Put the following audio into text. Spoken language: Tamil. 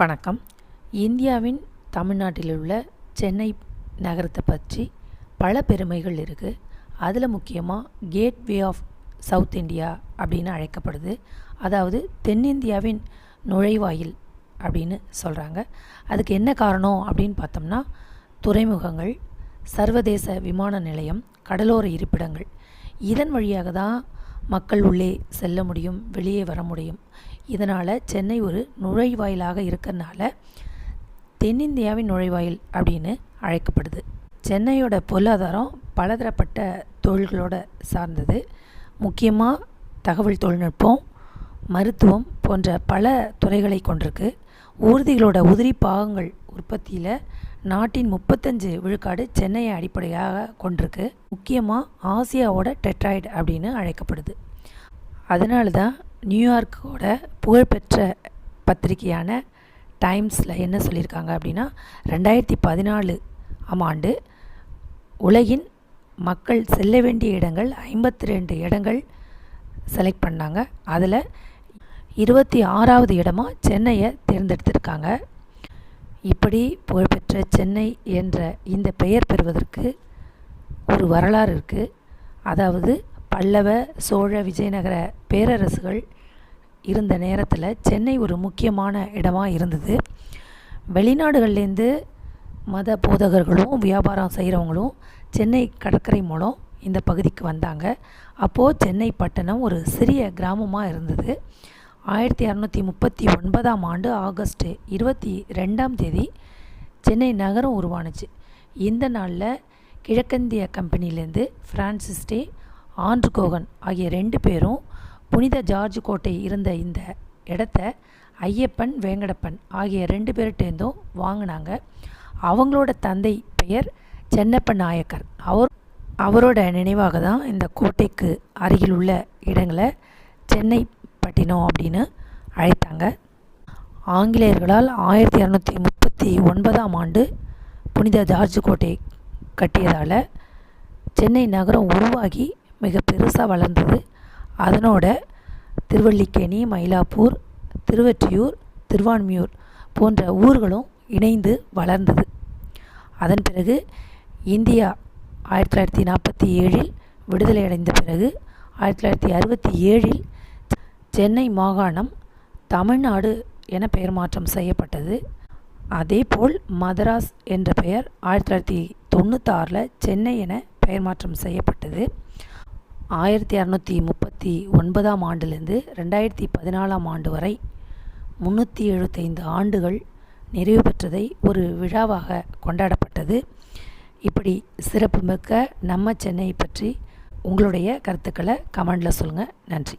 வணக்கம். இந்தியாவின் தமிழ்நாட்டில் உள்ள சென்னை நகரத்தை பற்றி பல பெருமைகள் இருக்குது அதில் முக்கியமாக கேட்வே ஆஃப் சவுத் இந்தியா அப்படின்னு அழைக்கப்படுது. அதாவது தென்னிந்தியாவின் நுழைவாயில் அப்படின்னு சொல்கிறாங்க அதுக்கு என்ன காரணம் அப்படின்னு பார்த்தோம்னா துறைமுகங்கள் சர்வதேச விமான நிலையம் கடலோர இருப்பிடங்கள். இதன் வழியாக தான் மக்கள் உள்ளே செல்ல முடியும் வெளியே வர முடியும். இதனால் சென்னை ஒரு நுழைவாயிலாக இருக்கிறனால தென்னிந்தியாவின் நுழைவாயில் அப்படின்னு அழைக்கப்படுது. சென்னையோட பொருளாதாரம் பலதரப்பட்ட தொழில்களோட சார்ந்தது. முக்கியமாக தகவல் தொழில்நுட்பம் மருத்துவம் போன்ற பல துறைகளை கொண்டிருக்கு. ஊர்திகளோட உதிரி பாகங்கள் உற்பத்தியில் நாட்டின் முப்பத்தஞ்சு விழுக்காடு சென்னையை அடிப்படையாக கொண்டிருக்கு. முக்கியமாக ஆசியாவோட டெட்ராய்டு அப்படின்னு அழைக்கப்படுது. அதனால தான் நியூயார்க்கோட புகழ்பெற்ற பத்திரிகையான டைம்ஸில் என்ன சொல்லியிருக்காங்க அப்படின்னா ரெண்டாயிரத்தி பதினாலு ஆம் ஆண்டு உலகின் மக்கள் செல்ல வேண்டிய இடங்கள் ஐம்பத்தி ரெண்டு இடங்கள் செலக்ட் பண்ணாங்க. அதில் இருபத்தி ஆறாவது இடமாக சென்னையை தேர்ந்தெடுத்திருக்காங்க. இப்படி புகழ்பெற்ற சென்னை என்ற இந்த பெயர் பெறுவதற்கு ஒரு வரலாறு இருக்குது அதாவது பல்லவ சோழ விஜயநகர பேரரசுகள் இருந்த நேரத்தில் சென்னை ஒரு முக்கியமான இடமாக இருந்தது. வெளிநாடுகள்லேருந்து மத போதகர்களும் வியாபாரம் செய்கிறவங்களும் சென்னை கடற்கரை மூலம் இந்த பகுதிக்கு வந்தாங்க. அப்போது சென்னை பட்டணம் ஒரு சிறிய கிராமமாக இருந்தது. ஆயிரத்தி அறநூற்றி முப்பத்தி ஒன்பதாம் ஆண்டு ஆகஸ்ட் இருபத்தி ரெண்டாம் தேதி சென்னை நகரம் உருவானுச்சு. இந்த நாளில் கிழக்கந்திய கம்பெனிலேருந்து ஃப்ரான்சிஸ் டே ஆண்ட்ரு கோகன் ஆகிய ரெண்டு பேரும் புனித ஜார்ஜ் கோட்டை இருந்த இந்த இடத்த ஐயப்பன் வேங்கடப்பன் ஆகிய ரெண்டு பேர்கிட்டேருந்தும் வாங்கினாங்க. அவங்களோட தந்தை பெயர் சென்னப்ப நாயக்கர். அவர் அவரோட நினைவாக தான் இந்த கோட்டைக்கு அருகில் உள்ள இடங்களை சென்னை பட்டினம் அப்படின்னு அழைத்தாங்க. ஆங்கிலேயர்களால் ஆயிரத்தி இரநூத்தி முப்பத்தி ஒன்பதாம் ஆண்டு புனித ஜார்ஜ் கோட்டை கட்டியதால் சென்னை நகரம் உருவாகி மிக பெருசாக வளர்ந்தது. அதனோட திருவல்லிக்கேணி மயிலாப்பூர் திருவெற்றியூர் திருவான்மியூர் போன்ற ஊர்களும் இணைந்து வளர்ந்தது. அதன் பிறகு இந்தியா ஆயிரத்தி தொள்ளாயிரத்தி நாற்பத்தி ஏழில் விடுதலை அடைந்த பிறகு ஆயிரத்தி தொள்ளாயிரத்தி அறுபத்தி ஏழில் சென்னை மாகாணம் தமிழ்நாடு என பெயர் மாற்றம் செய்யப்பட்டது. அதேபோல் மதராஸ் என்ற பெயர் ஆயிரத்தி தொள்ளாயிரத்தி தொண்ணூத்தாறில் சென்னை என பெயர் மாற்றம் செய்யப்பட்டது. ஆயிரத்தி அறநூற்றி முப்பத்தி ஒன்பதாம் ஆண்டிலிருந்து ரெண்டாயிரத்தி பதினாலாம் ஆண்டு வரை முந்நூற்றி எழுபத்தைந்து ஆண்டுகள் நிறைவு பெற்றதை ஒரு விழாவாக கொண்டாடப்பட்டது. இப்படி சிறப்புமிக்க நம்ம சென்னை பற்றி உங்களுடைய கருத்துக்களை கமெண்டில் சொல்லுங்கள் நன்றி.